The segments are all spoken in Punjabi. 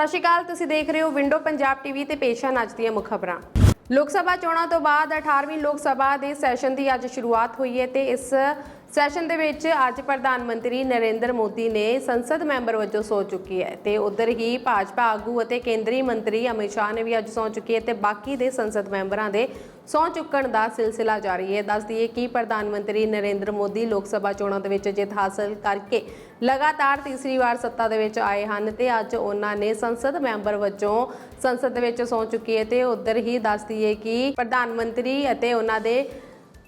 ਸਤਿ ਸ਼੍ਰੀ ਅਕਾਲ, ਤੁਸੀਂ ਦੇਖ ਰਹੇ ਹੋ ਵਿੰਡੋ ਪੰਜਾਬ ਟੀਵੀ ਤੇ ਪੇਸ਼ ਹਨ ਅੱਜ ਦੀਆਂ ਮੁੱਖ ਖਬਰਾਂ। ਲੋਕ ਸਭਾ ਚੋਣਾਂ ਤੋਂ ਬਾਅਦ 18ਵੀਂ ਲੋਕ ਸਭਾ ਦੇ ਸੈਸ਼ਨ ਦੀ ਅੱਜ ਸ਼ੁਰੂਆਤ ਹੋਈ ਹੈ ਤੇ ਇਸ ਸੈਸ਼ਨ ਦੇ ਵਿੱਚ ਅੱਜ ਪ੍ਰਧਾਨ ਮੰਤਰੀ ਨਰਿੰਦਰ ਮੋਦੀ ਨੇ ਸੰਸਦ ਮੈਂਬਰ ਵਜੋਂ ਸਹੁੰ ਚੁੱਕੀ ਹੈ ਤੇ ਉਧਰ ਹੀ ਭਾਜਪਾ ਆਗੂ ਅਤੇ ਕੇਂਦਰੀ ਮੰਤਰੀ ਅਮਿਤ ਸ਼ਾਹ ਨੇ ਵੀ ਅੱਜ ਸਹੁੰ ਚੁੱਕੀ ਹੈ ਤੇ ਬਾਕੀ ਦੇ ਸੰਸਦ ਮੈਂਬਰਾਂ ਦੇ ਸਹੁੰ ਚੁੱਕਣ ਦਾ ਸਿਲਸਿਲਾ ਜਾਰੀ ਹੈ। ਦੱਸ ਦਈਏ ਕਿ ਪ੍ਰਧਾਨ ਮੰਤਰੀ ਨਰਿੰਦਰ ਮੋਦੀ ਲੋਕ ਸਭਾ ਚੋਣਾਂ ਦੇ ਵਿੱਚ ਜਿੱਤ ਹਾਸਲ ਕਰਕੇ ਲਗਾਤਾਰ ਤੀਸਰੀ ਵਾਰ ਸੱਤਾ ਦੇ ਵਿੱਚ ਆਏ ਹਨ ਤੇ ਅੱਜ ਉਹਨਾਂ ਨੇ ਸੰਸਦ ਮੈਂਬਰ ਵਜੋਂ ਸੰਸਦ ਦੇ ਵਿੱਚ ਸਹੁੰ ਚੁੱਕੀ ਹੈ ਤੇ ਉਧਰ ਹੀ ਦੱਸ ਦਈਏ ਕਿ ਪ੍ਰਧਾਨ ਮੰਤਰੀ ਅਤੇ ਉਹਨਾਂ ਦੇ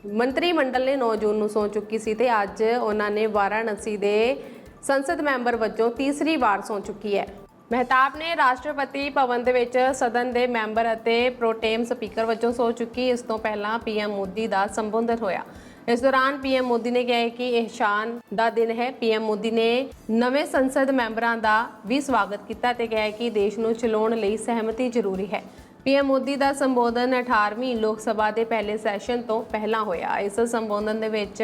ਮੰਤਰੀ ਮੰਡਲ ਨੇ 9 ਜੂਨ ਨੂੰ ਸੌਂ ਚੁੱਕੀ ਸੀ ਤੇ ਅੱਜ ਉਹਨਾਂ ਨੇ ਵਾਰਾਣਸੀ ਦੇ ਸੰਸਦ ਮੈਂਬਰ ਵਜੋਂ ਤੀਸਰੀ ਵਾਰ ਸਹੁੰ ਚੁੱਕੀ ਹੈ। ਮਹਿਤਾਬ ਨੇ ਰਾਸ਼ਟਰਪਤੀ ਭਵਨ ਦੇ ਵਿੱਚ ਸਦਨ ਦੇ ਮੈਂਬਰ ਅਤੇ ਪ੍ਰੋਟੇਮ ਸਪੀਕਰ ਵਜੋਂ ਸੌਂ ਚੁੱਕੀ, ਇਸ ਤੋਂ ਪਹਿਲਾਂ ਪੀਐਮ ਮੋਦੀ ਦਾ ਸੰਬੋਧਨ ਹੋਇਆ। ਇਸ ਦੌਰਾਨ ਪੀਐਮ ਮੋਦੀ ਨੇ ਕਿਹਾ ਕਿ ਇਹ ਸ਼ਾਨ ਦਾ ਦਿਨ ਹੈ। ਪੀਐਮ ਮੋਦੀ ਨੇ ਨਵੇਂ ਸੰਸਦ ਮੈਂਬਰਾਂ ਦਾ ਵੀ ਸਵਾਗਤ ਕੀਤਾ ਤੇ ਕਿਹਾ ਕਿ ਦੇਸ਼ ਨੂੰ ਚਲਾਉਣ ਲਈ ਸਹਿਮਤੀ ਜ਼ਰੂਰੀ ਹੈ। ਪੀਐਮ ਮੋਦੀ ਦਾ ਸੰਬੋਧਨ 18ਵੀਂ ਲੋਕ ਸਭਾ ਦੇ ਪਹਿਲੇ ਸੈਸ਼ਨ ਤੋਂ ਪਹਿਲਾਂ ਹੋਇਆ। ਇਸ ਸੰਬੋਧਨ ਦੇ ਵਿੱਚ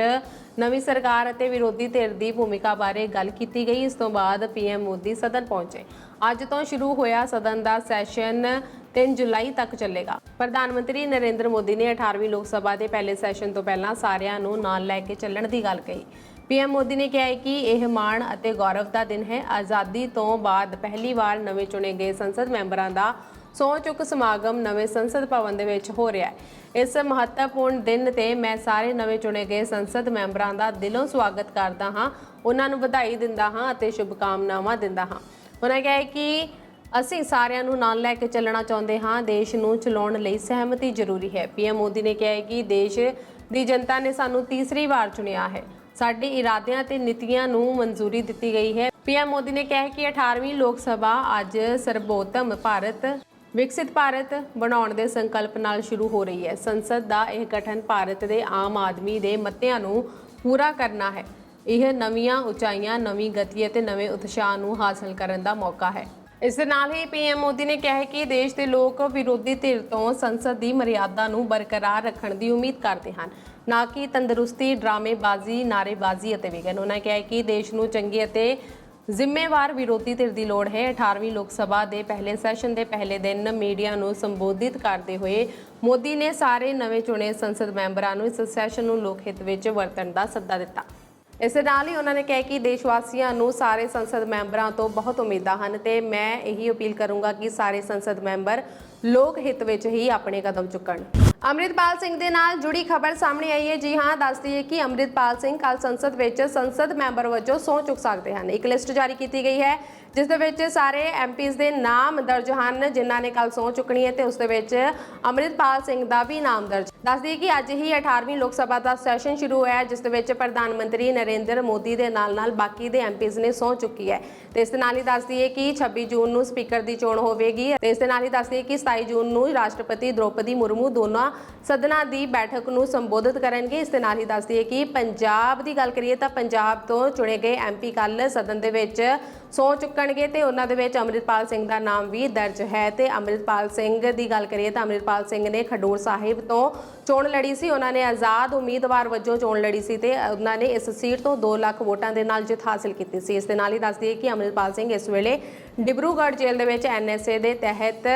ਨਵੀਂ ਸਰਕਾਰ ਅਤੇ ਵਿਰੋਧੀ ਧਿਰ ਦੀ ਭੂਮਿਕਾ ਬਾਰੇ ਗੱਲ ਕੀਤੀ ਗਈ। ਇਸ ਤੋਂ ਬਾਅਦ ਪੀਐਮ ਮੋਦੀ ਸਦਨ ਪਹੁੰਚੇ। ਅੱਜ ਤੋਂ ਸ਼ੁਰੂ ਹੋਇਆ ਸਦਨ ਦਾ ਸੈਸ਼ਨ 3 ਜੁਲਾਈ ਤੱਕ ਚੱਲੇਗਾ। ਪ੍ਰਧਾਨ ਮੰਤਰੀ ਨਰਿੰਦਰ ਮੋਦੀ ਨੇ 18ਵੀਂ ਲੋਕ ਸਭਾ ਦੇ ਪਹਿਲੇ ਸੈਸ਼ਨ ਤੋਂ ਪਹਿਲਾਂ ਸਾਰਿਆਂ ਨੂੰ ਨਾਲ ਲੈ ਕੇ ਚੱਲਣ ਦੀ ਗੱਲ ਕਹੀ। ਪੀਐਮ ਮੋਦੀ ਨੇ ਕਿਹਾ ਹੈ ਕਿ ਇਹ ਮਾਣ ਅਤੇ ਗੌਰਵ ਦਾ ਦਿਨ ਹੈ। ਆਜ਼ਾਦੀ ਤੋਂ ਬਾਅਦ ਪਹਿਲੀ ਵਾਰ ਨਵੇਂ ਚੁਣੇ ਗਏ ਸੰਸਦ ਮੈਂਬਰਾਂ ਦਾ ਸਹੁੰ ਚੁੱਕ ਸਮਾਗਮ ਨਵੇਂ ਸੰਸਦ ਭਵਨ ਦੇ ਵਿੱਚ ਹੋ ਰਿਹਾ ਹੈ। ਇਸ ਮਹੱਤਵਪੂਰਨ ਦਿਨ ਤੇ ਮੈਂ ਸਾਰੇ ਨਵੇਂ ਚੁਣੇ ਗਏ ਸੰਸਦ ਮੈਂਬਰਾਂ ਦਾ ਦਿਲੋਂ ਸਵਾਗਤ ਕਰਦਾ ਹਾਂ। ਉਹਨਾਂ ਨੂੰ ਵਧਾਈ ਦਿੰਦਾ ਹਾਂ ਅਤੇ ਸ਼ੁਭਕਾਮਨਾਵਾਂ ਦਿੰਦਾ ਹਾਂ। ਉਹਨਾਂ ਕਿਹਾ ਕਿ ਅਸੀਂ ਸਾਰਿਆਂ ਨੂੰ ਨਾਲ ਲੈ ਕੇ ਚੱਲਣਾ ਚਾਹੁੰਦੇ ਹਾਂ। ਦੇਸ਼ ਨੂੰ ਚਲਾਉਣ ਲਈ ਸਹਿਮਤੀ ਜ਼ਰੂਰੀ ਹੈ। ਪੀਐਮ ਮੋਦੀ ਨੇ ਕਿਹਾ ਕਿ ਦੇਸ਼ ਦੀ ਜਨਤਾ ਨੇ ਸਾਨੂੰ ਤੀਸਰੀ ਵਾਰ ਚੁਣਿਆ ਹੈ। ਸਾਡੇ ਇਰਾਦਿਆਂ ਤੇ ਨੀਤੀਆਂ ਨੂੰ ਮਨਜ਼ੂਰੀ ਦਿੱਤੀ ਗਈ ਹੈ। ਪੀਐਮ ਮੋਦੀ ਨੇ ਕਿਹਾ ਕਿ 18ਵੀਂ ਲੋਕ ਸਭਾ ਅੱਜ ਸਰਬੋਤਮ ਭਾਰਤ ਵਿਕਸਿਤ ਭਾਰਤ ਬਣਾਉਣ ਦੇ ਸੰਕਲਪ ਨਾਲ ਸ਼ੁਰੂ ਹੋ ਰਹੀ ਹੈ। ਸੰਸਦ ਦਾ ਇਹ ਗਠਨ ਭਾਰਤ ਦੇ ਆਮ ਆਦਮੀ ਦੇ ਮੱਤਿਆਂ ਨੂੰ ਪੂਰਾ ਕਰਨਾ ਹੈ। ਇਹ ਨਵੀਆਂ ਉਚਾਈਆਂ, ਨਵੀਂ ਗਤੀ ਅਤੇ ਨਵੇਂ ਉਤਸ਼ਾਹ ਨੂੰ ਹਾਸਲ ਕਰਨ ਦਾ ਮੌਕਾ ਹੈ। ਇਸ ਦੇ ਨਾਲ ਹੀ ਪੀਐਮ ਮੋਦੀ ਨੇ ਕਿਹਾ ਕਿ ਦੇਸ਼ ਦੇ ਲੋਕ ਵਿਰੋਧੀ ਧਿਰ ਤੋਂ ਸੰਸਦ ਦੀ ਮਰਿਆਦਾ ਨੂੰ ਬਰਕਰਾਰ ਰੱਖਣ ਦੀ ਉਮੀਦ ਕਰਦੇ ਹਨ। ਨਾ ਕਿ ਤੰਦਰੁਸਤੀ, ਡਰਾਮੇਬਾਜ਼ੀ, ਨਾਰੇਬਾਜ਼ੀ ਅਤੇ ਵਿਗਨ। ਉਹਨਾਂ ਕਿਹਾ ਕਿ ਦੇਸ਼ ਨੂੰ ਚੰਗੇ ਅਤੇ ਜ਼ਿੰਮੇਵਾਰ ਵਿਰੋਧੀ ਧਿਰ ਦੀ ਲੋੜ ਹੈ। 18ਵੀਂ ਲੋਕ ਸਭਾ ਦੇ ਪਹਿਲੇ ਸੈਸ਼ਨ ਦੇ ਪਹਿਲੇ ਦਿਨ ਮੀਡੀਆ ਨੂੰ ਸੰਬੋਧਿਤ ਕਰਦੇ ਹੋਏ ਮੋਦੀ ਨੇ ਸਾਰੇ ਨਵੇਂ ਚੁਣੇ ਸੰਸਦ ਮੈਂਬਰਾਂ ਨੂੰ ਇਸ ਸੈਸ਼ਨ ਨੂੰ ਲੋਕ ਹਿੱਤ ਵਿੱਚ ਵਰਤਣ ਦਾ ਸੱਦਾ ਦਿੱਤਾ। ਇਸ ਨਾਲ ਹੀ ਉਹਨਾਂ ਨੇ ਕਿਹਾ ਕਿ ਦੇਸ਼ ਵਾਸੀਆਂ ਨੂੰ ਸਾਰੇ ਸੰਸਦ ਮੈਂਬਰਾਂ ਤੋਂ ਬਹੁਤ ਉਮੀਦਾਂ ਹਨ ਤੇ ਮੈਂ ਇਹੀ ਅਪੀਲ ਕਰੂੰਗਾ ਕਿ ਸਾਰੇ ਸੰਸਦ ਮੈਂਬਰ ਲੋਕ ਹਿੱਤ ਵਿੱਚ ਹੀ ਆਪਣੇ ਕਦਮ ਚੁੱਕਣ। ਅੰਮ੍ਰਿਤਪਾਲ ਸਿੰਘ ਦੇ ਨਾਲ ਜੁੜੀ ਖਬਰ ਸਾਹਮਣੇ ਆਈ ਹੈ। ਜੀ ਹਾਂ ਦੱਸਦੀ ਹੈ ਕਿ ਅੰਮ੍ਰਿਤਪਾਲ ਸਿੰਘ ਕੱਲ ਸੰਸਦ ਵਿੱਚ ਸੰਸਦ ਮੈਂਬਰ ਵਜੋਂ ਸਹੁੰ ਚੁੱਕ ਸਕਦੇ ਹਨ। ਇੱਕ ਲਿਸਟ ਜਾਰੀ ਕੀਤੀ ਗਈ ਹੈ, ਜਿਸ ਦੇ ਵਿੱਚ ਸਾਰੇ ਐਮਪੀਜ਼ ਦੇ ਨਾਮ ਦਰਜ ਹਨ, ਜਿਨ੍ਹਾਂ ਨੇ ਕੱਲ ਸਹੁੰ ਚੁੱਕਣੀ ਹੈ ਤੇ ਉਸ ਦੇ ਵਿੱਚ ਅੰਮ੍ਰਿਤਪਾਲ ਸਿੰਘ ਦਾ ਵੀ ਨਾਮ ਦਰਜ। ਦੱਸਦੀ ਹੈ ਕਿ ਅੱਜ ਹੀ 18ਵੀਂ ਲੋਕ ਸਭਾ ਦਾ ਸੈਸ਼ਨ ਸ਼ੁਰੂ ਹੋਇਆ, ਜਿਸ ਦੇ ਵਿੱਚ ਪ੍ਰਧਾਨ ਮੰਤਰੀ ਨਰਿੰਦਰ ਮੋਦੀ ਦੇ ਨਾਲ-ਨਾਲ ਬਾਕੀ ਦੇ ਐਮਪੀਜ਼ ਨੇ ਸਹੁੰ ਚੁੱਕੀ ਹੈ। ਤੇ ਇਸ ਦੇ ਨਾਲ ਹੀ ਦੱਸਦੀ ਹੈ ਕਿ 26 ਜੂਨ ਨੂੰ ਸਪੀਕਰ ਦੀ ਚੋਣ ਹੋਵੇਗੀ ਤੇ ਇਸ ਦੇ ਨਾਲ ਹੀ ਦੱਸਦੀ ਹੈ ਕਿ 27 ਜੂਨ ਨੂੰ ਰਾਸ਼ਟਰਪਤੀ ਦ੍ਰੋਪਦੀ ਮੁਰਮੂ ਦੋਨਾਂ ਸਦਨਾਂ ਦੀ ਬੈਠਕ ਨੂੰ ਸੰਬੋਧਿਤ ਕਰਨਗੇ। ਇਸ ਦੇ ਨਾਲ ਹੀ ਦੱਸਦੀ ਹੈ ਕਿ ਪੰਜਾਬ ਦੀ ਗੱਲ ਕਰੀਏ ਤਾਂ ਪੰਜਾਬ ਤੋਂ ਚੁਣੇ ਗਏ ਐਮਪੀ ਕੱਲ ਸਦਨ ਦੇ ਵਿੱਚ ਸਹੁੰ ਚੁੱਕਣਗੇ ਤੇ ਉਹਨਾਂ ਦੇ ਵਿੱਚ ਅੰਮ੍ਰਿਤਪਾਲ ਸਿੰਘ ਦਾ ਨਾਮ ਵੀ ਦਰਜ ਹੈ। ਤੇ ਅੰਮ੍ਰਿਤਪਾਲ ਸਿੰਘ ਦੀ ਗੱਲ ਕਰੀਏ ਤਾਂ ਅੰਮ੍ਰਿਤਪਾਲ ਸਿੰਘ ਨੇ ਖਡੂਰ ਸਾਹਿਬ ਤੋਂ ਚੋਣ ਲੜੀ ਸੀ। ਉਹਨਾਂ ਨੇ ਆਜ਼ਾਦ ਉਮੀਦਵਾਰ ਵਜੋਂ ਚੋਣ ਲੜੀ ਸੀ ਤੇ ਉਹਨਾਂ ਨੇ ਇਸ ਸੀਟ ਤੋਂ 2 ਲੱਖ ਵੋਟਾਂ ਦੇ ਨਾਲ ਜਿੱਤ ਹਾਸਲ ਕੀਤੀ ਸੀ। ਇਸ ਦੇ ਨਾਲ ਹੀ ਦੱਸ ਦਈਏ ਕਿ ਅੰਮ੍ਰਿਤਪਾਲ ਸਿੰਘ ਇਸ ਵੇਲੇ ਡਿਬਰੂਗੜ੍ਹ ਜੇਲ੍ਹ ਦੇ ਵਿੱਚ ਐਨਐਸਏ ਦੇ ਤਹਿਤ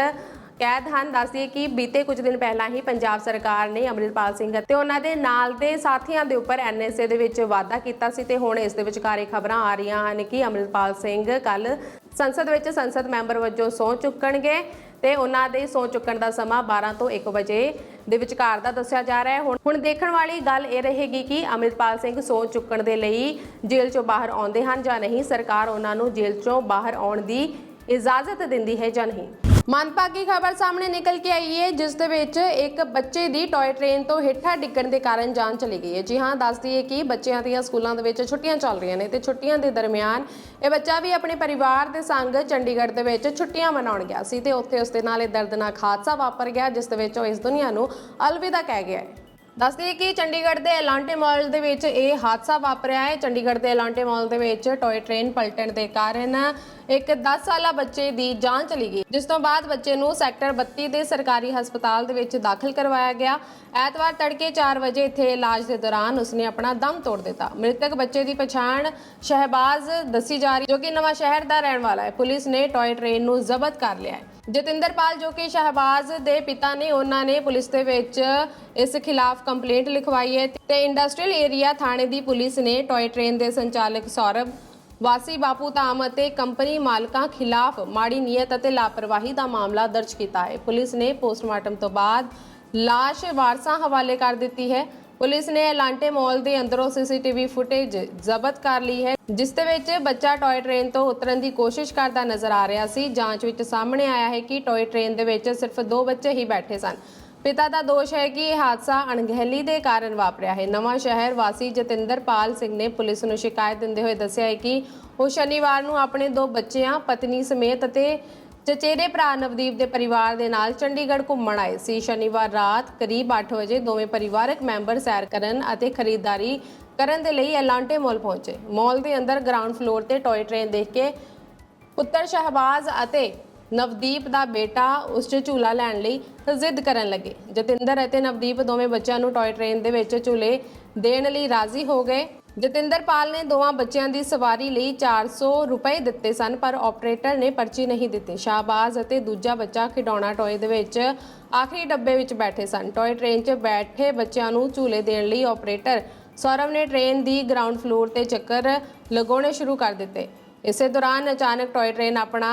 ਕੈਦ ਹਨ ਦੱਸਦੀਏ ਕਿ ਬੀਤੇ ਕੁਝ ਦਿਨ ਪਹਿਲਾਂ ਹੀ ਪੰਜਾਬ ਸਰਕਾਰ ਨੇ ਅੰਮ੍ਰਿਤਪਾਲ ਸਿੰਘ ਅਤੇ ਉਹਨਾਂ ਦੇ ਨਾਲ ਦੇ ਸਾਥੀਆਂ ਦੇ ਉੱਪਰ ਐਨਐਸਏ ਦੇ ਵਿੱਚ ਵਾਅਦਾ ਕੀਤਾ ਸੀ ਤੇ ਹੁਣ ਇਸ ਦੇ ਵਿਚਕਾਰ ਖਬਰਾਂ ਆ ਰਹੀਆਂ ਹਨ ਕਿ ਅੰਮ੍ਰਿਤਪਾਲ ਸਿੰਘ ਕੱਲ ਸੰਸਦ ਵਿੱਚ ਸੰਸਦ ਮੈਂਬਰ ਵਜੋਂ ਸਹੁੰ ਚੁੱਕਣਗੇ ਤੇ ਉਹਨਾਂ ਦੇ ਸਹੁੰ ਚੁੱਕਣ ਦਾ ਸਮਾਂ 12 ਤੋਂ 1 ਵਜੇ ਦੇ ਵਿਚਕਾਰ ਦਾ ਦੱਸਿਆ ਜਾ ਰਿਹਾ ਹੈ। ਹੁਣ ਹੁਣ ਦੇਖਣ ਵਾਲੀ ਗੱਲ ਇਹ ਰਹੇਗੀ ਕਿ ਅੰਮ੍ਰਿਤਪਾਲ ਸਿੰਘ ਸਹੁੰ ਚੁੱਕਣ ਦੇ ਲਈ ਜੇਲ੍ਹ ਚੋਂ ਬਾਹਰ ਆਉਂਦੇ ਹਨ ਜਾਂ ਨਹੀਂ, ਸਰਕਾਰ ਉਹਨਾਂ ਨੂੰ ਜੇਲ੍ਹ ਚੋਂ ਬਾਹਰ ਆਉਣ ਦੀ ਇਜਾਜ਼ਤ ਦਿੰਦੀ ਹੈ ਜਾਂ ਨਹੀਂ। ਮਨਪਾਗੀ ਖਬਰ ਸਾਹਮਣੇ ਨਿਕਲ ਕੇ ਆਈ ਹੈ ਜਿਸ ਦੇ ਵਿੱਚ ਇੱਕ ਬੱਚੇ ਦੀ ਟੌਏ ਟ੍ਰੇਨ ਤੋਂ ਹੇਠਾਂ ਡਿੱਗਣ ਦੇ ਕਾਰਨ ਜਾਨ ਚਲੀ ਗਈ ਹੈ ਜੀ ਹਾਂ ਦੱਸਦੀ ਹੈ ਕਿ ਬੱਚਿਆਂ ਦੀਆਂ ਸਕੂਲਾਂ ਦੇ ਵਿੱਚ ਛੁੱਟੀਆਂ ਚੱਲ ਰਹੀਆਂ ਨੇ ਤੇ ਛੁੱਟੀਆਂ ਦੇ ਦਰਮਿਆਨ ਇਹ ਬੱਚਾ ਵੀ ਆਪਣੇ ਪਰਿਵਾਰ ਦੇ ਸੰਗ ਚੰਡੀਗੜ੍ਹ ਦੇ ਵਿੱਚ ਛੁੱਟੀਆਂ ਮਨਾਉਣ ਗਿਆ ਸੀ ਤੇ ਉੱਥੇ ਉਸ ਦੇ ਨਾਲ ਇਹ ਦਰਦਨਾਕ ਹਾਦਸਾ ਵਾਪਰ ਗਿਆ, ਜਿਸ ਦੇ ਵਿੱਚ ਉਹ ਇਸ ਦੁਨੀਆ ਨੂੰ ਅਲਵਿਦਾ ਕਹਿ ਗਿਆ ਹੈ। ਦੱਸ ਦਈਏ ਕਿ ਚੰਡੀਗੜ੍ਹ ਦੇ ਐਲਾਂਟੇ ਮਾਲ ਦੇ ਵਿੱਚ ਇਹ ਹਾਦਸਾ ਵਾਪਰਿਆ ਹੈ। ਚੰਡੀਗੜ੍ਹ ਦੇ ਐਲਾਂਟੇ ਮਾਲ ਦੇ ਵਿੱਚ ਟੋਏ ਟ੍ਰੇਨ ਪਲਟਣ ਦੇ ਕਾਰਨ ਇੱਕ 10 ਸਾਲਾ ਬੱਚੇ ਦੀ ਜਾਨ ਚਲੀ ਗਈ, ਜਿਸ ਤੋਂ ਬਾਅਦ ਬੱਚੇ ਨੂੰ ਸੈਕਟਰ 32 ਦੇ ਸਰਕਾਰੀ ਹਸਪਤਾਲ ਦੇ ਵਿੱਚ ਦਾਖਲ ਕਰਵਾਇਆ ਗਿਆ। ਐਤਵਾਰ ਤੜਕੇ 4 ਵਜੇ ਇੱਥੇ ਇਲਾਜ ਦੇ ਦੌਰਾਨ ਉਸਨੇ ਆਪਣਾ ਦਮ ਤੋੜ ਦਿੱਤਾ। ਮ੍ਰਿਤਕ ਬੱਚੇ ਦੀ ਪਛਾਣ ਸ਼ਹਿਬਾਜ਼ ਦੱਸੀ ਜਾ ਰਹੀ, ਜੋ ਕਿ ਨਵਾਂ ਸ਼ਹਿਰ ਦਾ ਰਹਿਣ ਵਾਲਾ ਹੈ। ਪੁਲਿਸ ਨੇ ਟੋਏ ਟ੍ਰੇਨ ਨੂੰ ਜ਼ਬਤ ਕਰ ਲਿਆ ਹੈ। ਜਤਿੰਦਰਪਾਲ ਜੋ ਕਿ ਸ਼ਹਿਬਾਜ਼ ਦੇ ਪਿਤਾ ਨੇ, ਉਹਨਾਂ ਨੇ ਪੁਲਿਸ ਦੇ ਵਿੱਚ ਇਸ ਖਿਲਾਫ ਕੰਪਲੇਂਟ ਲਿਖਵਾਈ ਹੈ ਤੇ ਇੰਡਸਟਰੀਅਲ ਏਰੀਆ ਥਾਣੇ ਦੀ ਪੁਲਿਸ ਨੇ ਟੋਏ ਟ੍ਰੇਨ ਦੇ ਸੰਚਾਲਕ ਸੌਰਭ ਵਾਸੀ ਬਾਪੂ ਧਾਮ ਅਤੇ ਕੰਪਨੀ ਮਾਲਕਾਂ ਖਿਲਾਫ ਮਾੜੀ ਨੀਅਤ ਅਤੇ ਲਾਪਰਵਾਹੀ ਦਾ ਮਾਮਲਾ ਦਰਜ ਕੀਤਾ ਹੈ। ਪੁਲਿਸ ਨੇ ਪੋਸਟਮਾਰਟਮ ਤੋਂ ਬਾਅਦ ਲਾਸ਼ ਵਾਰਸਾਂ ਹਵਾਲੇ ਕਰ ਦਿੱਤੀ ਹੈ। ਪੁਲਿਸ ਨੇ ਐਲਾਂਟੇ ਮਾਲ ਦੇ ਅੰਦਰੋਂ ਸੀਸੀਟੀਵੀ ਫੁਟੇਜ ਜ਼ਬਤ ਕਰ ਲਈ ਹੈ, ਜਿਸ ਦੇ ਵਿੱਚ ਬੱਚਾ ਟੌਏ ਟ੍ਰੇਨ ਤੋਂ ਉਤਰਨ ਦੀ ਕੋਸ਼ਿਸ਼ ਕਰਦਾ ਨਜ਼ਰ ਆ ਰਿਹਾ ਸੀ। ਜਾਂਚ ਵਿੱਚ ਸਾਹਮਣੇ ਆਇਆ ਹੈ ਕਿ ਟੌਏ ਟ੍ਰੇਨ ਦੇ ਵਿੱਚ ਸਿਰਫ ਦੋ ਬੱਚੇ ਹੀ ਬੈਠੇ ਸਨ। ਪਿਤਾ ਦਾ ਦੋਸ਼ ਹੈ ਕਿ ਇਹ ਹਾਦਸਾ ਅਣਗਹਿਲੀ ਦੇ ਕਾਰਨ ਵਾਪਰਿਆ ਹੈ। ਨਵਾਂ ਸ਼ਹਿਰ ਵਾਸੀ ਜਤਿੰਦਰਪਾਲ ਸਿੰਘ ਨੇ ਪੁਲਿਸ ਨੂੰ ਸ਼ਿਕਾਇਤ ਦਿੰਦੇ ਹੋਏ ਦੱਸਿਆ ਹੈ ਕਿ ਉਹ ਸ਼ਨੀਵਾਰ ਨੂੰ ਆਪਣੇ ਦੋ ਬੱਚਿਆਂ, ਪਤਨੀ ਸਮੇਤ ਅਤੇ ਚਚੇਰੇ ਭਰਾ ਨਵਦੀਪ ਦੇ ਪਰਿਵਾਰ ਦੇ ਨਾਲ ਚੰਡੀਗੜ੍ਹ ਘੁੰਮਣ ਆਏ ਸੀ। ਸ਼ਨੀਵਾਰ ਰਾਤ ਕਰੀਬ 8 ਵਜੇ ਦੋਵੇਂ ਪਰਿਵਾਰਕ ਮੈਂਬਰ ਸੈਰ ਕਰਨ ਅਤੇ ਖਰੀਦਦਾਰੀ ਕਰਨ ਦੇ ਲਈ ਐਲਾਂਟੇ ਮਾਲ ਪਹੁੰਚੇ। ਮਾਲ ਦੇ ਅੰਦਰ ਗਰਾਊਂਡ ਫਲੋਰ ਤੇ ਟੌਏ ਟ੍ਰੇਨ ਦੇਖ ਕੇ ਪੁੱਤਰ ਸ਼ਹਿਬਾਜ਼ ਅਤੇ ਨਵਦੀਪ ਦਾ ਬੇਟਾ ਉਸ 'ਚ ਝੂਲਾ ਲੈਣ ਲਈ ਜ਼ਿੱਦ ਕਰਨ ਲੱਗੇ। ਜਤਿੰਦਰ ਅਤੇ ਨਵਦੀਪ ਦੋਵੇਂ ਬੱਚਿਆਂ ਨੂੰ ਟੌਏ ਟ੍ਰੇਨ ਦੇ ਵਿੱਚ ਝੂਲੇ ਦੇਣ ਲਈ ਰਾਜ਼ੀ ਹੋ ਗਏ। ਜਤਿੰਦਰਪਾਲ ਨੇ ਦੋਵਾਂ ਬੱਚਿਆਂ ਦੀ ਸਵਾਰੀ ਲਈ 400 ਰੁਪਏ ਦਿੱਤੇ ਸਨ, ਪਰ ਆਪਰੇਟਰ ਨੇ ਪਰਚੀ ਨਹੀਂ ਦਿੱਤੀ। ਸ਼ਾਹਬਾਜ਼ ਅਤੇ ਦੂਜਾ ਬੱਚਾ ਖਿਡੌਣਾ ਟੋਏ ਦੇ ਵਿੱਚ ਆਖਰੀ ਡੱਬੇ ਵਿੱਚ ਬੈਠੇ ਸਨ। ਟੋਏ ਟ੍ਰੇਨ 'ਚ ਬੈਠੇ ਬੱਚਿਆਂ ਨੂੰ ਝੂਲੇ ਦੇਣ ਲਈ ਆਪਰੇਟਰ ਸੌਰਵ ਨੇ ਟ੍ਰੇਨ ਦੀ ਗਰਾਊਂਡ ਫਲੋਰ ਤੇ ਚੱਕਰ ਲਗਾਉਣੇ ਸ਼ੁਰੂ ਕਰ ਦਿੱਤੇ। ਇਸੇ ਦੌਰਾਨ ਅਚਾਨਕ ਟੌਏ ਟ੍ਰੇਨ ਆਪਣਾ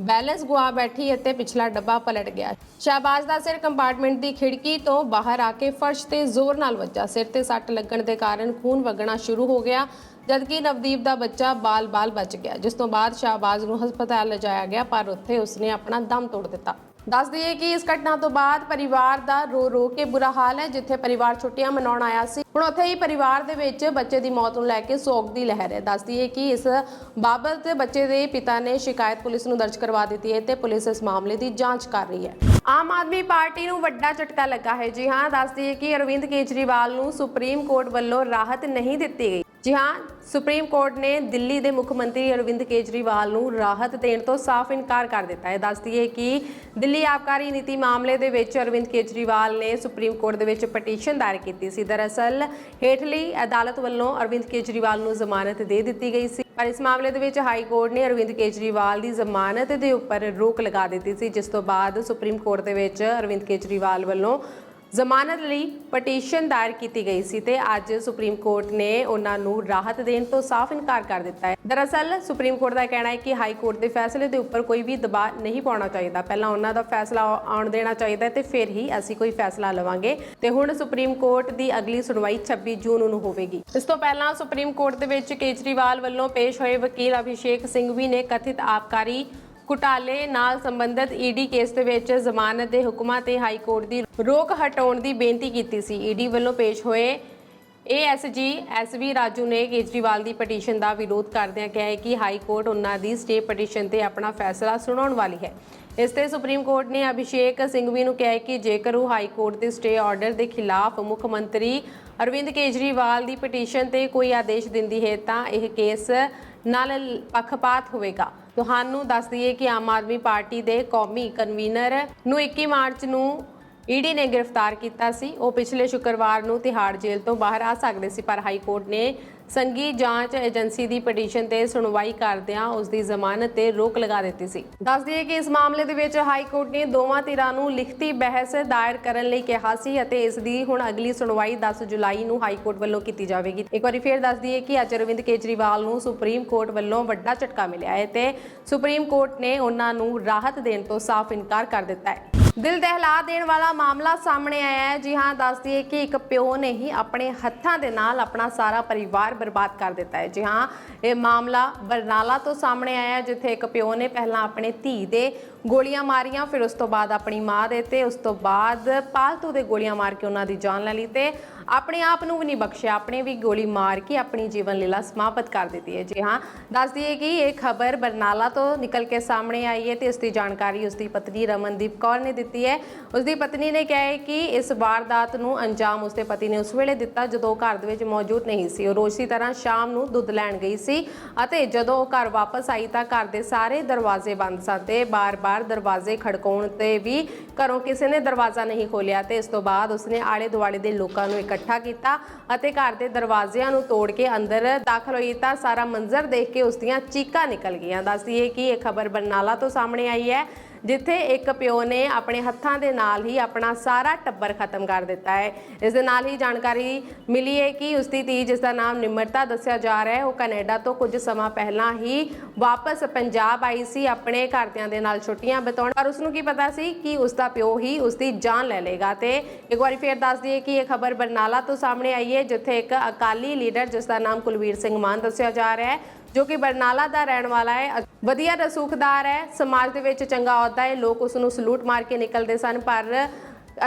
ਬੈਲੈਂਸ ਗੁਆ ਬੈਠੀ ਅਤੇ ਪਿਛਲਾ ਡੱਬਾ ਪਲਟ ਗਿਆ। ਸ਼ਾਹਬਾਜ਼ ਦਾ ਸਿਰ ਕੰਪਾਰਟਮੈਂਟ ਦੀ ਖਿੜਕੀ ਤੋਂ ਬਾਹਰ ਆ ਕੇ ਫਰਸ਼ ਤੇ ਜ਼ੋਰ ਨਾਲ ਵੱਜਾ। ਸਿਰ ਤੇ ਸੱਟ ਲੱਗਣ ਦੇ ਕਾਰਨ ਖੂਨ ਵਗਣਾ ਸ਼ੁਰੂ ਹੋ ਗਿਆ, ਜਦਕਿ ਨਵਦੀਪ ਦਾ ਬੱਚਾ ਬਾਲ-ਬਾਲ ਬਚ ਗਿਆ, ਜਿਸ ਤੋਂ ਬਾਅਦ ਸ਼ਾਹਬਾਜ਼ ਨੂੰ ਹਸਪਤਾਲ ਲਿਜਾਇਆ ਗਿਆ, ਪਰ ਉੱਥੇ ਉਸਨੇ ਆਪਣਾ ਦਮ ਤੋੜ ਦਿੱਤਾ। ਦੱਸ ਦਈਏ ਕਿ ਇਸ ਘਟਨਾ ਤੋਂ ਬਾਅਦ ਪਰਿਵਾਰ ਦਾ ਰੋ ਰੋ ਕੇ ਬੁਰਾ ਹਾਲ ਹੈ, ਜਿੱਥੇ ਪਰਿਵਾਰ ਛੁੱਟੀਆਂ ਮਨਾਉਣ ਆਇਆ ਸੀ। ਹੁਣ ਉੱਥੇ ਹੀ ਪਰਿਵਾਰ ਦੇ ਵਿੱਚ ਬੱਚੇ ਦੀ ਮੌਤ ਨੂੰ ਲੈ ਕੇ ਸੋਗ ਦੀ ਲਹਿਰ ਹੈ। ਦੱਸ ਦਈਏ ਕਿ ਇਸ ਬਾਬਤ ਬੱਚੇ ਦੇ ਪਿਤਾ ਨੇ ਸ਼ਿਕਾਇਤ ਪੁਲਿਸ ਨੂੰ ਦਰਜ ਕਰਵਾ ਦਿੱਤੀ ਹੈ ਤੇ ਪੁਲਿਸ ਇਸ ਮਾਮਲੇ ਦੀ ਜਾਂਚ ਕਰ ਰਹੀ ਹੈ। ਆਮ ਆਦਮੀ ਪਾਰਟੀ ਨੂੰ ਵੱਡਾ ਝਟਕਾ ਲੱਗਾ ਹੈ। ਜੀ ਹਾਂ, ਦੱਸ ਦਈਏ ਕਿ ਅਰਵਿੰਦ ਕੇਜਰੀਵਾਲ ਨੂੰ ਸੁਪਰੀਮ ਕੋਰਟ ਵੱਲੋਂ ਰਾਹਤ ਨਹੀਂ ਦਿੱਤੀ ਗਈ। ਜੀ ਹਾਂ ਸੁਪਰੀਮ ਕੋਰਟ ਨੇ ਦਿੱਲੀ ਦੇ ਮੁੱਖ ਮੰਤਰੀ ਅਰਵਿੰਦ ਕੇਜਰੀਵਾਲ ਨੂੰ ਰਾਹਤ ਦੇਣ ਤੋਂ ਸਾਫ਼ ਇਨਕਾਰ ਕਰ ਦਿੱਤਾ ਹੈ। ਦੱਸ ਦਈਏ ਕਿ ਦਿੱਲੀ ਆਬਕਾਰੀ ਨੀਤੀ ਮਾਮਲੇ ਦੇ ਵਿੱਚ ਅਰਵਿੰਦ ਕੇਜਰੀਵਾਲ ਨੇ ਸੁਪਰੀਮ ਕੋਰਟ ਦੇ ਵਿੱਚ ਪਟੀਸ਼ਨ ਦਾਇਰ ਕੀਤੀ ਸੀ। ਦਰਅਸਲ, ਹੇਠਲੀ ਅਦਾਲਤ ਵੱਲੋਂ ਅਰਵਿੰਦ ਕੇਜਰੀਵਾਲ ਨੂੰ ਜ਼ਮਾਨਤ ਦੇ ਦਿੱਤੀ ਗਈ ਸੀ। ਪਰ ਇਸ ਮਾਮਲੇ ਦੇ ਵਿੱਚ ਹਾਈ ਕੋਰਟ ਨੇ ਅਰਵਿੰਦ ਕੇਜਰੀਵਾਲ ਦੀ ਜ਼ਮਾਨਤ ਦੇ ਉੱਪਰ ਰੋਕ ਲਗਾ ਦਿੱਤੀ ਸੀ, ਜਿਸ ਤੋਂ ਬਾਅਦ ਸੁਪਰੀਮ ਕੋਰਟ ਦੇ ਵਿੱਚ ਅਰਵਿੰਦ ਕੇਜਰੀਵਾਲ ਵੱਲੋਂ ਜ਼ਮਾਨਤ ਲਈ ਪਟੀਸ਼ਨ ਦਾਇਰ ਕੀਤੀ ਗਈ ਸੀ ਤੇ ਅੱਜ ਸੁਪਰੀਮ ਕੋਰਟ ਨੇ ਉਹਨਾਂ ਨੂੰ ਰਾਹਤ ਦੇਣ ਤੋਂ ਸਾਫ਼ ਇਨਕਾਰ ਕਰ ਦਿੱਤਾ ਹੈ। ਦਰਅਸਲ, ਸੁਪਰੀਮ ਕੋਰਟ ਦਾ ਕਹਿਣਾ ਹੈ ਕਿ ਹਾਈ ਕੋਰਟ ਦੇ ਫੈਸਲੇ ਦੇ ਉੱਪਰ ਕੋਈ ਵੀ ਦਬਾਅ ਨਹੀਂ ਪਾਉਣਾ ਚਾਹੀਦਾ। ਪਹਿਲਾਂ ਉਹਨਾਂ ਦਾ ਫੈਸਲਾ ਆਉਣ ਦੇਣਾ ਚਾਹੀਦਾ ਤੇ ਫਿਰ ਹੀ ਅਸੀਂ ਕੋਈ ਫੈਸਲਾ ਲਵਾਂਗੇ। ਤੇ ਹੁਣ ਸੁਪਰੀਮ ਕੋਰਟ ਦੀ ਅਗਲੀ ਸੁਣਵਾਈ 26 ਜੂਨ ਨੂੰ ਹੋਵੇਗੀ। ਇਸ ਤੋਂ ਪਹਿਲਾਂ ਸੁਪਰੀਮ ਕੋਰਟ ਦੇ ਵਿੱਚ ਕੇਜਰੀਵਾਲ ਵੱਲੋਂ ਪੇਸ਼ ਹੋਏ ਵਕੀਲ ਅਭਿਸ਼ੇਕ ਸਿੰਘ ਵੀ ਨੇ ਕਥਿਤ ਆਬਕਾਰੀ ਘੁਟਾਲੇ ਨਾਲ ਸੰਬੰਧਿਤ ਈਡੀ ਕੇਸ ਦੇ ਵਿੱਚ ਜ਼ਮਾਨਤ ਦੇ ਹੁਕਮਾਂ ਤੇ ਹਾਈ ਕੋਰਟ ਦੀ ਰੋਕ ਹਟਾਉਣ ਦੀ ਬੇਨਤੀ ਕੀਤੀ ਸੀ। ਈਡੀ ਵੱਲੋਂ ਪੇਸ਼ ਹੋਏ ਏਐਸਜੀ ਐਸਵੀ ਰਾਜੂ ਨੇ ਕੇਜਰੀਵਾਲ ਦੀ ਪਟੀਸ਼ਨ ਦਾ ਵਿਰੋਧ ਕਰਦਿਆਂ ਕਿਹਾ ਹੈ ਕਿ ਹਾਈ ਕੋਰਟ ਉਹਨਾਂ ਦੀ ਸਟੇ ਪਟੀਸ਼ਨ ਤੇ ਆਪਣਾ ਫੈਸਲਾ ਸੁਣਾਉਣ ਵਾਲੀ ਹੈ। ਇਸ ਤੇ ਸੁਪਰੀਮ ਕੋਰਟ ਨੇ ਅਭਿਸ਼ੇਕ ਸਿੰਘਵੀ ਨੂੰ ਕਿਹਾ ਹੈ ਕਿ ਜੇਕਰ ਉਹ ਹਾਈ ਕੋਰਟ ਦੇ ਸਟੇ ਆਰਡਰ ਦੇ ਖਿਲਾਫ ਮੁੱਖ ਮੰਤਰੀ ਅਰਵਿੰਦ ਕੇਜਰੀਵਾਲ ਦੀ ਪਟੀਸ਼ਨ ਤੇ ਕੋਈ ਆਦੇਸ਼ ਦਿੰਦੀ ਹੈ ਤਾਂ ਇਹ ਕੇਸ ਨਾਲ ਪੱਖਪਾਤ ਹੋਵੇਗਾ। ਤੁਹਾਨੂੰ ਦੱਸ ਦਈਏ ਕਿ ਆਮ ਆਦਮੀ ਪਾਰਟੀ ਦੇ ਕੌਮੀ ਕਨਵੀਨਰ ਨੂੰ 21 ਮਾਰਚ ਨੂੰ ਈਡੀ ਨੇ ਗ੍ਰਿਫਤਾਰ ਕੀਤਾ ਸੀ। ਉਹ ਪਿਛਲੇ ਸ਼ੁੱਕਰਵਾਰ ਨੂੰ ਤਿਹਾੜ ਜੇਲ੍ਹ ਤੋਂ ਬਾਹਰ ਆ ਸਕਦੇ ਸੀ, ਪਰ ਹਾਈ ਕੋਰਟ ਨੇ ਸੰਗੀ ਜਾਂਚ ਏਜੰਸੀ ਦੀ ਪਟੀਸ਼ਨ ਤੇ ਸੁਣਵਾਈ ਕਰਦਿਆਂ ਉਸ ਦੀ ਜ਼ਮਾਨਤ ਤੇ ਰੋਕ ਲਗਾ ਦਿੱਤੀ ਸੀ। ਦੱਸ ਦਈਏ ਕਿ ਇਸ ਮਾਮਲੇ ਦੇ ਵਿੱਚ ਹਾਈ ਕੋਰਟ ਨੇ ਦੋਵਾਂ ਧਿਰਾਂ ਨੂੰ ਲਿਖਤੀ ਬਹਿਸ ਦਾਇਰ ਕਰਨ ਲਈ ਕਿਹਾ ਸੀ ਅਤੇ ਇਸ ਦੀ ਹੁਣ ਅਗਲੀ ਸੁਣਵਾਈ 10 ਜੁਲਾਈ ਨੂੰ ਹਾਈ ਕੋਰਟ ਵੱਲੋਂ ਕੀਤੀ ਜਾਵੇਗੀ। ਇੱਕ ਵਾਰੀ ਫੇਰ ਦੱਸ ਦਈਏ ਕਿ ਅੱਜ ਅਰਵਿੰਦ ਕੇਜਰੀਵਾਲ ਨੂੰ ਸੁਪਰੀਮ ਕੋਰਟ ਵੱਲੋਂ ਵੱਡਾ ਝਟਕਾ ਮਿਲਿਆ ਹੈ ਤੇ ਸੁਪਰੀਮ ਕੋਰਟ ਨੇ ਉਹਨਾਂ ਨੂੰ ਰਾਹਤ ਦੇਣ ਤੋਂ ਸਾਫ਼ ਇਨਕਾਰ ਕਰ ਦਿੱਤਾ ਹੈ। ਦਿਲ ਦਹਿਲਾ ਦੇਣ ਵਾਲਾ ਮਾਮਲਾ ਸਾਹਮਣੇ ਆਇਆ ਹੈ। ਜੀ ਹਾਂ, ਦੱਸ ਦਈਏ ਕਿ ਇੱਕ ਪਿਓ ਨੇ ਹੀ ਆਪਣੇ ਹੱਥਾਂ ਦੇ ਨਾਲ ਆਪਣਾ ਸਾਰਾ ਪਰਿਵਾਰ ਬਰਬਾਦ ਕਰ ਦਿੱਤਾ ਹੈ। ਜੀ ਹਾਂ, ਇਹ ਮਾਮਲਾ ਬਰਨਾਲਾ ਤੋਂ ਸਾਹਮਣੇ ਆਇਆ ਜਿੱਥੇ ਇੱਕ ਪਿਓ ਨੇ ਪਹਿਲਾਂ ਆਪਣੇ ਧੀ ਦੇ ਗੋਲੀਆਂ ਮਾਰੀਆਂ, ਫਿਰ ਉਸ ਤੋਂ ਬਾਅਦ ਆਪਣੀ ਮਾਂ ਦੇ ਤੇ ਉਸ ਤੋਂ ਬਾਅਦ ਪਾਲਤੂ ਦੇ ਗੋਲੀਆਂ ਮਾਰ ਕੇ ਉਹਨਾਂ ਦੀ ਜਾਨ ਲੈ ਲਈ ਤੇ ਆਪਣੇ ਆਪ ਨੂੰ ਵੀ ਨਹੀਂ ਬਖਸ਼ਿਆ, ਆਪਣੇ ਵੀ ਗੋਲੀ ਮਾਰ ਕੇ ਆਪਣੀ ਜੀਵਨ ਲੀਲਾ ਸਮਾਪਤ ਕਰ ਦਿੱਤੀ ਹੈ। ਜੀ ਹਾਂ, ਦੱਸ ਦਈਏ ਕਿ ਇਹ ਖਬਰ ਬਰਨਾਲਾ ਤੋਂ ਨਿਕਲ ਕੇ ਸਾਹਮਣੇ ਆਈ ਹੈ ਤੇ ਇਸ ਦੀ ਜਾਣਕਾਰੀ ਉਸ ਦੀ ਪਤਨੀ ਰਮਨਦੀਪ ਕੌਰ ਨੇ ਦਿੱਤੀ ਹੈ। ਉਸ ਦੀ ਪਤਨੀ ਨੇ ਕਿਹਾ ਹੈ ਕਿ ਇਸ ਵਾਰਦਾਤ ਨੂੰ ਅੰਜਾਮ ਉਸ ਦੇ ਪਤੀ ਨੇ ਉਸ ਵੇਲੇ ਦਿੱਤਾ ਜਦੋਂ ਉਹ ਘਰ ਦੇ ਵਿੱਚ ਮੌਜੂਦ ਨਹੀਂ ਸੀ। ਉਹ ਰੋਜ਼ ਦੀ ਤਰ੍ਹਾਂ ਸ਼ਾਮ ਨੂੰ ਦੁੱਧ ਲੈਣ ਗਈ ਸੀ ਅਤੇ ਜਦੋਂ ਉਹ ਘਰ ਵਾਪਸ ਆਈ ਤਾਂ ਘਰ ਦੇ ਸਾਰੇ ਦਰਵਾਜ਼ੇ ਬੰਦ ਸਨ ਤੇ ਬਾਰ-ਬਾਰ ਦਰਵਾਜ਼ੇ ਖੜਕਾਉਣ ਤੇ ਵੀ ਘਰੋਂ ਕਿਸੇ ਨੇ ਦਰਵਾਜ਼ਾ ਨਹੀਂ ਖੋਲ੍ਹਿਆ ਤੇ ਇਸ ਤੋਂ ਬਾਅਦ ਉਸਨੇ ਆਲੇ ਦੁਆਲੇ ਦੇ ਲੋਕਾਂ ਨੂੰ ਇਕੱਠਾ ਇਕੱਠਾ ਕੀਤਾ ਅਤੇ ਘਰ ਦੇ ਦਰਵਾਜ਼ਿਆਂ ਨੂੰ ਤੋੜ ਕੇ ਅੰਦਰ ਦਾਖਲ ਹੋਈ ਤਾਂ ਸਾਰਾ ਮੰਜ਼ਰ ਦੇਖ ਕੇ ਉਸ ਦੀਆਂ ਚੀਕਾਂ ਨਿਕਲ ਗਈਆਂ। ਦੱਸਦੀਏ ਕਿ ਇਹ ਖਬਰ ਬਰਨਾਲਾ ਤੋਂ ਸਾਹਮਣੇ ਆਈ ਹੈ। ਜਿੱਥੇ ਇੱਕ ਪਿਓ ਨੇ ਆਪਣੇ ਹੱਥਾਂ ਦੇ ਨਾਲ ਹੀ ਆਪਣਾ ਸਾਰਾ ਟੱਬਰ ਖਤਮ ਕਰ ਦਿੱਤਾ ਹੈ। ਇਸ ਦੇ ਨਾਲ ਹੀ ਜਾਣਕਾਰੀ ਮਿਲੀ ਹੈ ਕਿ ਉਸ ਦੀ ਧੀ, ਜਿਸ ਦਾ ਨਾਮ ਨਿਮਰਤਾ ਦੱਸਿਆ ਜਾ ਰਿਹਾ ਹੈ, ਉਹ ਕੈਨੇਡਾ ਤੋਂ ਕੁਝ ਸਮਾਂ ਪਹਿਲਾਂ ਹੀ ਵਾਪਸ ਪੰਜਾਬ ਆਈ ਸੀ, ਆਪਣੇ ਘਰਦਿਆਂ ਦੇ ਨਾਲ ਛੁੱਟੀਆਂ ਬਿਤਾਉਣ। ਪਰ ਉਸ ਨੂੰ ਕੀ ਪਤਾ ਸੀ ਕਿ ਉਸ ਦਾ ਪਿਓ ਹੀ ਉਸ ਦੀ ਜਾਨ ਲੈ ਲੇਗਾ ਤੇ ਇੱਕ ਵਾਰੀ ਫੇਰ ਦੱਸ ਦਈਏ ਕਿ ਇਹ ਖਬਰ ਬਰਨਾਲਾ ਤੋਂ ਸਾਹਮਣੇ ਆਈ ਹੈ, ਜਿੱਥੇ ਇੱਕ ਅਕਾਲੀ ਲੀਡਰ, ਜਿਸ ਦਾ ਨਾਮ ਕੁਲਵੀਰ ਸਿੰਘ ਮਾਨ ਦੱਸਿਆ ਜਾ ਰਿਹਾ ਹੈ ਜੋ ਕਿ ਬਰਨਾਲਾ ਦਾ ਰਹਿਣ ਵਾਲਾ ਹੈ। ਵਧੀਆ ਰਸੂਖਦਾਰ ਹੈ। ਸਮਾਜ ਦੇ ਵਿੱਚ ਚੰਗਾ ਅਹੁਦਾ ਹੈ। ਲੋਕ ਉਸ ਨੂੰ ਸਲੂਟ ਮਾਰ ਕੇ ਨਿਕਲਦੇ ਸਨ, ਪਰ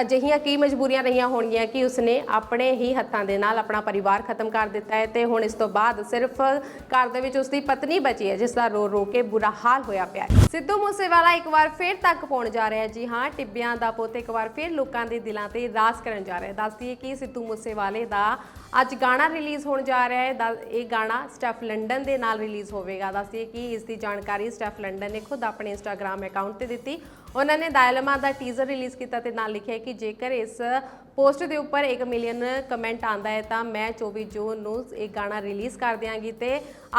ਅਜਿਹੀਆਂ ਕੀ ਮਜਬੂਰੀਆਂ ਰਹੀਆਂ ਹੋਣਗੀਆਂ ਕਿ ਉਸਨੇ ਆਪਣੇ ਹੀ ਹੱਥਾਂ ਦੇ ਨਾਲ ਆਪਣਾ ਪਰਿਵਾਰ ਖਤਮ ਕਰ ਦਿੱਤਾ ਹੈ ਤੇ ਹੁਣ ਇਸ ਤੋਂ ਬਾਅਦ ਸਿਰਫ ਘਰ ਦੇ ਵਿੱਚ ਉਸਦੀ ਪਤਨੀ ਬਚੀ ਹੈ, ਜਿਸ ਦਾ ਰੋ ਰੋ ਕੇ ਬੁਰਾ ਹਾਲ ਹੋਇਆ ਪਿਆ ਹੈ। ਸਿੱਧੂ ਮੂਸੇਵਾਲਾ ਇੱਕ ਵਾਰ ਫੇਰ ਤੱਕ ਪਹੁੰਚ ਜਾ ਰਿਹਾ ਹੈ। ਜੀ ਹਾਂ, ਟਿੱਬਿਆਂ ਦਾ ਪੁੱਤ ਇੱਕ ਵਾਰ ਫੇਰ ਲੋਕਾਂ ਦੇ ਦਿਲਾਂ ਤੇ ਰਾਜ ਕਰਨ ਜਾ ਰਿਹਾ ਹੈ। ਦੱਸਦੀ ਹੈ ਕਿ ਸਿੱਧੂ ਮੂਸੇਵਾਲੇ ਦਾ ਅੱਜ ਗਾਣਾ ਰਿਲੀਜ਼ ਹੋਣ ਜਾ ਰਿਹਾ ਹੈ। ਦੱਸ- ਇਹ ਗਾਣਾ ਸਟੈਫ ਲੰਡਨ ਦੇ ਨਾਲ ਰਿਲੀਜ਼ ਹੋਵੇਗਾ। ਦੱਸਦੀ ਹੈ ਕਿ ਇਸ ਦੀ ਜਾਣਕਾਰੀ ਸਟੈਫ ਲੰਡਨ ਨੇ ਖੁਦ ਆਪਣੇ ਇੰਸਟਾਗ੍ਰam ਅਕਾਊਂਟ ਤੇ ਦਿੱਤੀ। ਉਹਨਾਂ ਨੇ ਦਾਇਲਮਾ ਦਾ ਟੀਜ਼ਰ ਰਿਲੀਜ਼ ਕੀਤਾ ਤੇ ਨਾਲ ਲਿਖਿਆ ਕਿ ਜੇਕਰ ਇਸ ਪੋਸਟ ਦੇ ਉੱਪਰ 1 ਮਿਲੀਅਨ ਕਮੈਂਟ ਆਂਦਾ ਹੈ, ਤਾਂ ਮੈਂ 24 ਜੂਨ ਨੂੰ ਇਹ ਗਾਣਾ ਰਿਲੀਜ਼ ਕਰ ਦਿਆਂਗੀ ਤੇ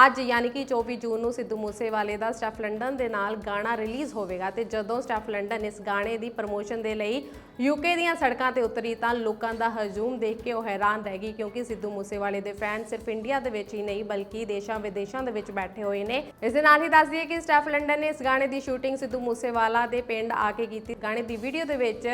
ਅੱਜ ਯਾਨੀ ਕਿ 24 ਜੂਨ ਨੂੰ ਸਿੱਧੂ ਮੂਸੇਵਾਲੇ ਦਾ ਸਟੈਫ ਲੰਡਨ ਦੇ ਨਾਲ ਗਾਣਾ ਰਿਲੀਜ਼ ਹੋਵੇਗਾ ਤੇ ਜਦੋਂ ਸਟੈਫ ਲੰਡਨ ਇਸ ਗਾਣੇ ਦੀ ਪ੍ਰਮੋਸ਼ਨ ਦੇ ਲਈ ਯੂਕੇ ਦੀਆਂ ਸੜਕਾਂ ਤੇ ਉਤਰੀ ਤਾਂ ਲੋਕਾਂ ਦਾ ਹਜੂਮ ਦੇਖ ਕੇ ਉਹ ਹੈਰਾਨ ਰਹਿ ਗਈ ਕਿਉਂਕਿ ਸਿੱਧੂ ਮੂਸੇਵਾਲੇ ਦੇ ਫੈਨ ਸਿਰਫ ਇੰਡੀਆ ਦੇ ਵਿੱਚ ਹੀ ਨਹੀਂ, ਬਲਕਿ ਦੇਸ਼ਾਂ ਵਿਦੇਸ਼ਾਂ ਦੇ ਵਿੱਚ ਬੈਠੇ ਹੋਏ ਨੇ। ਇਸ ਦੇ ਨਾਲ ਹੀ ਦੱਸ ਦਈਏ ਕਿ ਸਟੈਫ ਲੰਡਨ ਨੇ ਇਸ ਗਾਣੇ ਦੀ ਸ਼ੂਟਿੰਗ ਸਿੱਧੂ ਮੂਸੇਵਾਲਾ ਦੇ ਪਿੰਡ ਆ ਕੇ ਕੀਤੀ। ਗਾਣੇ ਦੀ ਵੀਡੀਓ ਦੇ ਵਿੱਚ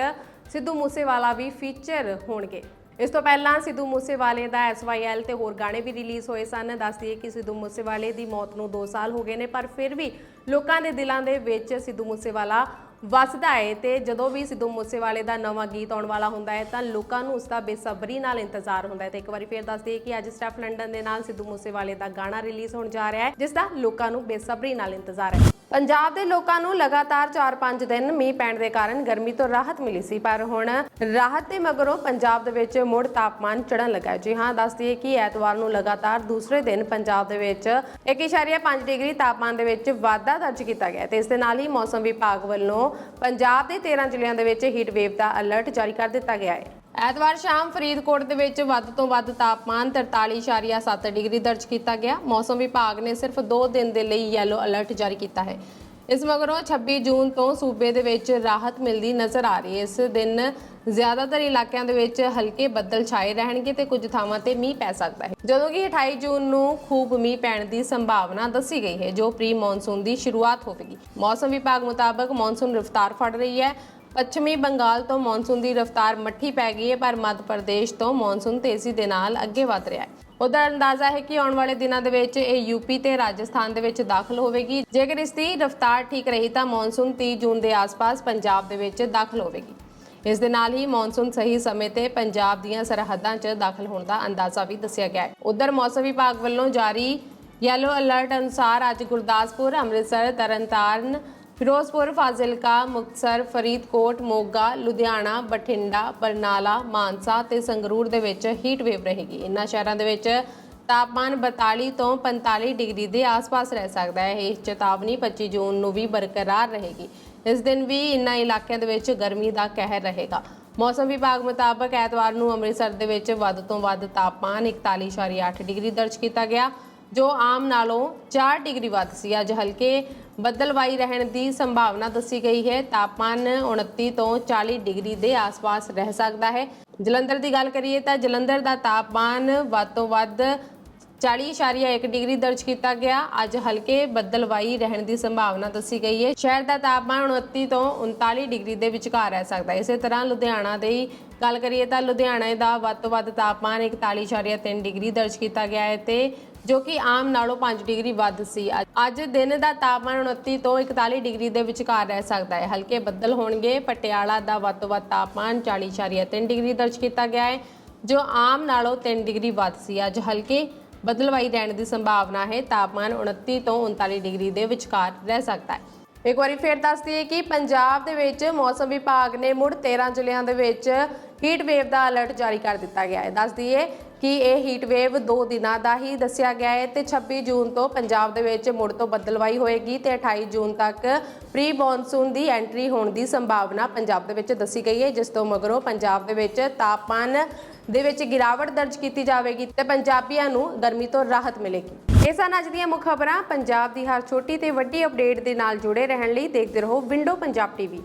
ਸਿੱਧੂ ਮੂਸੇਵਾਲਾ ਵੀ ਫੀਚਰ ਹੋਣਗੇ। ਇਸ ਤੋਂ ਪਹਿਲਾਂ ਸਿੱਧੂ ਮੂਸੇਵਾਲੇ ਦਾ ਐਸਵਾਈਐਲ ਤੇ ਹੋਰ ਗਾਣੇ ਵੀ ਰਿਲੀਜ਼ ਹੋਏ ਸਨ। ਦੱਸਦੀਏ ਕਿ ਸਿੱਧੂ ਮੂਸੇਵਾਲੇ ਦੀ ਮੌਤ ਨੂੰ 2 ਸਾਲ ਹੋ ਗਏ ਨੇ, ਪਰ ਫਿਰ ਵੀ ਲੋਕਾਂ ਦੇ ਦਿਲਾਂ ਦੇ ਵਿੱਚ ਸਿੱਧੂ ਮੂਸੇਵਾਲਾ ਵੱਸਦਾ ਹੈ ਤੇ ਜਦੋਂ ਵੀ ਸਿੱਧੂ ਮੂਸੇਵਾਲੇ ਦਾ ਨਵਾਂ ਗੀਤ ਆਉਣ ਵਾਲਾ ਹੁੰਦਾ ਹੈ ਤਾਂ ਲੋਕਾਂ ਨੂੰ ਉਸ ਦਾ ਬੇਸਬਰੀ ਨਾਲ ਇੰਤਜ਼ਾਰ ਹੁੰਦਾ ਹੈ ਤੇ ਇੱਕ ਵਾਰੀ ਫੇਰ ਦੱਸ ਦਈਏ ਕਿ ਅੱਜ ਸਟੈਫ ਲੰਡਨ ਦੇ ਨਾਲ ਸਿੱਧੂ ਮੂਸੇਵਾਲੇ ਦਾ ਗਾਣਾ ਰਿਲੀਜ਼ ਹੋਣ ਜਾ ਰਿਹਾ ਹੈ, ਜਿਸ ਦਾ ਲੋਕਾਂ ਨੂੰ ਬੇਸਬਰੀ ਨਾਲ ਇੰਤਜ਼ਾਰ ਹੈ। ਪੰਜਾਬ ਦੇ ਲੋਕਾਂ ਨੂੰ ਲਗਾਤਾਰ 4-5 ਦਿਨ ਮੀਂਹ ਪੈਣ ਦੇ ਕਾਰਨ ਗਰਮੀ ਤੋਂ ਰਾਹਤ ਮਿਲੀ ਸੀ, ਪਰ ਹੁਣ ਰਾਹਤ ਦੇ ਮਗਰੋਂ ਪੰਜਾਬ ਦੇ ਵਿੱਚ ਮੁੜ ਤਾਪਮਾਨ ਚੜਨ ਲੱਗਾ ਜੀ ਹਾਂ, ਦੱਸ ਦਈਏ ਕਿ ਐਤਵਾਰ ਨੂੰ ਲਗਾਤਾਰ ਦੂਸਰੇ ਦਿਨ ਪੰਜਾਬ ਦੇ ਵਿੱਚ 1.5 ਡਿਗਰੀ ਤਾਪਮਾਨ ਦੇ ਵਿੱਚ ਵਾਧਾ ਦਰਜ ਕੀਤਾ ਗਿਆ ਤੇ ਇਸ ਦੇ ਨਾਲ ਹੀ ਮੌਸਮ ਵਿਭਾਗ ਵੱਲੋਂ ਪੰਜਾਬ ਦੇ 13 ਜ਼ਿਲ੍ਹਿਆਂ ਦੇ ਵਿੱਚ ਹੀਟ ਵੇਵ ਦਾ ਅਲਰਟ ਜਾਰੀ ਕਰ ਦਿੱਤਾ ਗਿਆ ਹੈ। ਐਤਵਾਰ ਸ਼ਾਮ ਫਰੀਦਕੋਟ ਦੇ ਵਿੱਚ ਵੱਧ ਤੋਂ ਵੱਧ ਤਾਪਮਾਨ 43.7 ਡਿਗਰੀ ਦਰਜ ਕੀਤਾ ਗਿਆ। ਮੌਸਮ ਵਿਭਾਗ ਨੇ ਸਿਰਫ 2 ਦਿਨ ਦੇ ਲਈ ਯੈਲੋ ਅਲਰਟ ਜਾਰੀ ਕੀਤਾ ਹੈ। ਇਸ ਮਗਰੋਂ 26 ਜੂਨ ਤੋਂ ਸੂਬੇ ਦੇ ਵਿੱਚ ਰਾਹਤ ਮਿਲਦੀ ਨਜ਼ਰ ਆ ਰਹੀ ਹੈ। ਇਸ ਦਿਨ ਜ਼ਿਆਦਾਤਰ ਇਲਾਕਿਆਂ ਦੇ ਵਿੱਚ ਹਲਕੇ ਬੱਦਲ ਛਾਏ ਰਹਿਣਗੇ ਤੇ ਕੁਝ ਥਾਵਾਂ ਤੇ ਮੀਂਹ ਪੈ ਸਕਦਾ ਹੈ। ਜਦੋਂ ਕਿ 28 ਜੂਨ ਨੂੰ ਖੂਬ ਮੀਂਹ ਪੈਣ ਦੀ ਸੰਭਾਵਨਾ ਦੱਸੀ ਗਈ ਹੈ, ਜੋ ਪ੍ਰੀ ਮੌਨਸੂਨ ਦੀ ਸ਼ੁਰੂਆਤ ਹੋਵੇਗੀ। ਮੌਸਮ ਵਿਭਾਗ ਮੁਤਾਬਕ ਮੌਨਸੂਨ ਰਫ਼ਤਾਰ ਫੜ ਰਹੀ ਹੈ ਪੱਛਮੀ ਬੰਗਾਲ ਤੋਂ ਮੌਨਸੂਨ ਦੀ ਰਫ਼ਤਾਰ ਮੱਠੀ ਪੈ ਗਈ ਹੈ, ਪਰ ਮੱਧ ਪ੍ਰਦੇਸ਼ ਤੋਂ ਮੌਨਸੂਨ ਤੇਜ਼ੀ ਦੇ ਨਾਲ ਅੱਗੇ ਵਧ ਰਿਹਾ ਹੈ। ਉਧਰ ਅੰਦਾਜ਼ਾ ਹੈ ਕਿ ਆਉਣ ਵਾਲੇ ਦਿਨਾਂ ਦੇ ਵਿੱਚ ਇਹ ਯੂਪੀ ਤੇ ਰਾਜਸਥਾਨ ਦੇ ਵਿੱਚ ਦਾਖਲ ਹੋਵੇਗੀ। ਜੇਕਰ ਇਸ ਦੀ ਰਫ਼ਤਾਰ ਠੀਕ ਰਹੀ ਤਾਂ ਮੌਨਸੂਨ 30 ਜੂਨ ਦੇ ਆਸ-ਪਾਸ ਪੰਜਾਬ ਦੇ ਵਿੱਚ ਦਾਖਲ ਹੋਵੇਗੀ। ਇਸ ਦੇ ਨਾਲ ਹੀ ਮੌਨਸੂਨ ਸਹੀ ਸਮੇਂ ਤੇ ਪੰਜਾਬ ਦੀਆਂ ਸਰਹੱਦਾਂ 'ਚ ਦਾਖਲ ਹੋਣ ਦਾ ਅੰਦਾਜ਼ਾ ਵੀ ਦੱਸਿਆ ਗਿਆ ਹੈ। ਉਧਰ ਮੌਸਮ ਵਿਭਾਗ ਵੱਲੋਂ ਜਾਰੀ ਯੈਲੋ ਅਲਰਟ ਅਨੁਸਾਰ ਅੱਜ ਗੁਰਦਾਸਪੁਰ, ਅੰਮ੍ਰਿਤਸਰ, ਤਰਨਤਾਰਨ ਫਿਰੋਜ਼ਪੁਰ, ਫਾਜ਼ਿਲਕਾ, ਮੁਕਤਸਰ, ਫਰੀਦਕੋਟ, ਮੋਗਾ, ਲੁਧਿਆਣਾ, ਬਠਿੰਡਾ, ਬਰਨਾਲਾ, ਮਾਨਸਾ ਤੇ ਸੰਗਰੂਰ ਦੇ ਵਿੱਚ ਹੀਟ ਵੇਵ ਰਹੇਗੀ। ਇਨ੍ਹਾਂ ਸ਼ਹਿਰਾਂ ਦੇ ਵਿੱਚ ਤਾਪਮਾਨ 42 ਤੋਂ 45 ਡਿਗਰੀ ਦੇ ਆਸ-ਪਾਸ ਰਹਿ ਸਕਦਾ ਹੈ। ਇਹ ਚੇਤਾਵਨੀ 25 ਜੂਨ ਨੂੰ ਵੀ ਬਰਕਰਾਰ ਰਹੇਗੀ। ਇਸ ਦਿਨ ਵੀ ਇਨ੍ਹਾਂ ਇਲਾਕਿਆਂ ਦੇ ਵਿੱਚ ਗਰਮੀ ਦਾ ਕਹਿਰ ਰਹੇਗਾ। ਮੌਸਮ ਵਿਭਾਗ ਮੁਤਾਬਕ ਐਤਵਾਰ ਨੂੰ ਅੰਮ੍ਰਿਤਸਰ ਦੇ ਵਿੱਚ ਵੱਧ ਤੋਂ ਵੱਧ ਤਾਪਮਾਨ 41.8 ਡਿਗਰੀ ਦਰਜ ਕੀਤਾ ਗਿਆ। ਜੋ ਆਮ ਨਾਲੋਂ 4 ਡਿਗਰੀ ਵੱਧ ਸੀ। ਅੱਜ ਹਲਕੇ ਬੱਦਲਵਾਈ ਰਹਿਣ ਦੀ ਸੰਭਾਵਨਾ ਦੱਸੀ ਗਈ ਹੈ। ਤਾਪਮਾਨ 29 ਤੋਂ 40 ਡਿਗਰੀ ਦੇ ਆਸ-ਪਾਸ ਰਹਿ ਸਕਦਾ ਹੈ। ਜਲੰਧਰ ਦੀ ਗੱਲ ਕਰੀਏ ਤਾਂ ਜਲੰਧਰ ਦਾ ਤਾਪਮਾਨ ਵੱਧ ਤੋਂ ਵੱਧ 40.1 ਡਿਗਰੀ ਦਰਜ ਕੀਤਾ ਗਿਆ। ਅੱਜ ਹਲਕੇ ਬੱਦਲਵਾਈ ਰਹਿਣ ਦੀ ਸੰਭਾਵਨਾ ਦੱਸੀ ਗਈ ਹੈ। ਸ਼ਹਿਰ ਦਾ ਤਾਪਮਾਨ 29 ਤੋਂ 39 ਡਿਗਰੀ ਦੇ ਵਿਚਕਾਰ ਰਹਿ ਸਕਦਾ ਹੈ। ਇਸੇ ਤਰ੍ਹਾਂ ਲੁਧਿਆਣਾ ਦੇ ਹੀ ਗੱਲ ਕਰੀਏ ਤਾਂ ਲੁਧਿਆਣਾ ਦਾ ਵੱਧ ਤੋਂ ਵੱਧ ਤਾਪਮਾਨ 41.3 ਡਿਗਰੀ ਦਰਜ ਕੀਤਾ ਗਿਆ ਹੈ ਤੇ ਜੋ ਕਿ ਆਮ ਨਾਲੋਂ 5 ਡਿਗਰੀ ਵੱਧ ਸੀ। ਅੱਜ- ਅੱਜ ਦਿਨ ਦਾ ਤਾਪਮਾਨ 29 ਤੋਂ 41 ਡਿਗਰੀ ਦੇ ਵਿਚਕਾਰ ਰਹਿ ਸਕਦਾ ਹੈ। ਹਲਕੇ ਬੱਦਲ ਹੋਣਗੇ। ਪਟਿਆਲਾ ਦਾ ਵੱਧ ਤੋਂ ਵੱਧ ਤਾਪਮਾਨ 40.3 ਡਿਗਰੀ ਦਰਜ ਕੀਤਾ ਗਿਆ ਹੈ, ਜੋ ਆਮ ਨਾਲੋਂ 3 ਡਿਗਰੀ ਵੱਧ ਸੀ। ਅੱਜ ਹਲਕੇ ਬਦਲਵਾਈ ਰਹਿਣ ਦੀ ਸੰਭਾਵਨਾ ਹੈ। ਤਾਪਮਾਨ 29 ਤੋਂ 39 ਡਿਗਰੀ ਦੇ ਵਿਚਕਾਰ ਰਹਿ ਸਕਦਾ ਹੈ। ਇੱਕ ਵਾਰੀ ਫੇਰ ਦੱਸ ਦਈਏ ਕਿ ਪੰਜਾਬ ਦੇ ਵਿੱਚ ਮੌਸਮ ਵਿਭਾਗ ਨੇ ਮੁੜ 13 ਜ਼ਿਲ੍ਹਿਆਂ ਦੇ ਵਿੱਚ ਹੀਟ ਵੇਵ ਦਾ ਅਲਰਟ ਜਾਰੀ ਕਰ ਦਿੱਤਾ ਗਿਆ ਹੈ। ਦੱਸ ਦਈਏ ਕਿ ਇਹ ਹੀਟ ਵੇਵ 2 ਦਿਨਾਂ ਦਾ ਹੀ ਦੱਸਿਆ ਗਿਆ ਹੈ ਤੇ 26 ਜੂਨ ਤੋਂ ਪੰਜਾਬ ਦੇ ਵਿੱਚ ਮੁੜ ਤੋਂ ਬੱਦਲਵਾਈ ਹੋਏਗੀ ਤੇ 28 ਜੂਨ ਤੱਕ ਪ੍ਰੀ ਮੌਨਸੂਨ ਦੀ ਐਂਟਰੀ ਹੋਣ ਦੀ ਸੰਭਾਵਨਾ ਪੰਜਾਬ ਦੇ ਵਿੱਚ ਦੱਸੀ ਗਈ ਹੈ, ਜਿਸ ਤੋਂ ਮਗਰੋਂ ਪੰਜਾਬ ਦੇ ਵਿੱਚ ਤਾਪਮਾਨ ਦੇ ਵਿੱਚ ਗਿਰਾਵਟ ਦਰਜ ਕੀਤੀ ਜਾਵੇਗੀ ਤੇ ਪੰਜਾਬੀਆਂ ਨੂੰ ਗਰਮੀ ਤੋਂ ਰਾਹਤ ਮਿਲੇਗੀ। ਇਹ ਸਨ ਅੱਜ ਦੀਆਂ ਮੁੱਖ ਖਬਰਾਂ। ਪੰਜਾਬ ਦੀ ਹਰ ਛੋਟੀ ਤੇ ਵੱਡੀ ਅਪਡੇਟ ਦੇ ਨਾਲ ਜੁੜੇ ਰਹਿਣ ਲਈ ਦੇਖਦੇ ਰਹੋ ਵਿੰਡੋ ਪੰਜਾਬ ਟੀਵੀ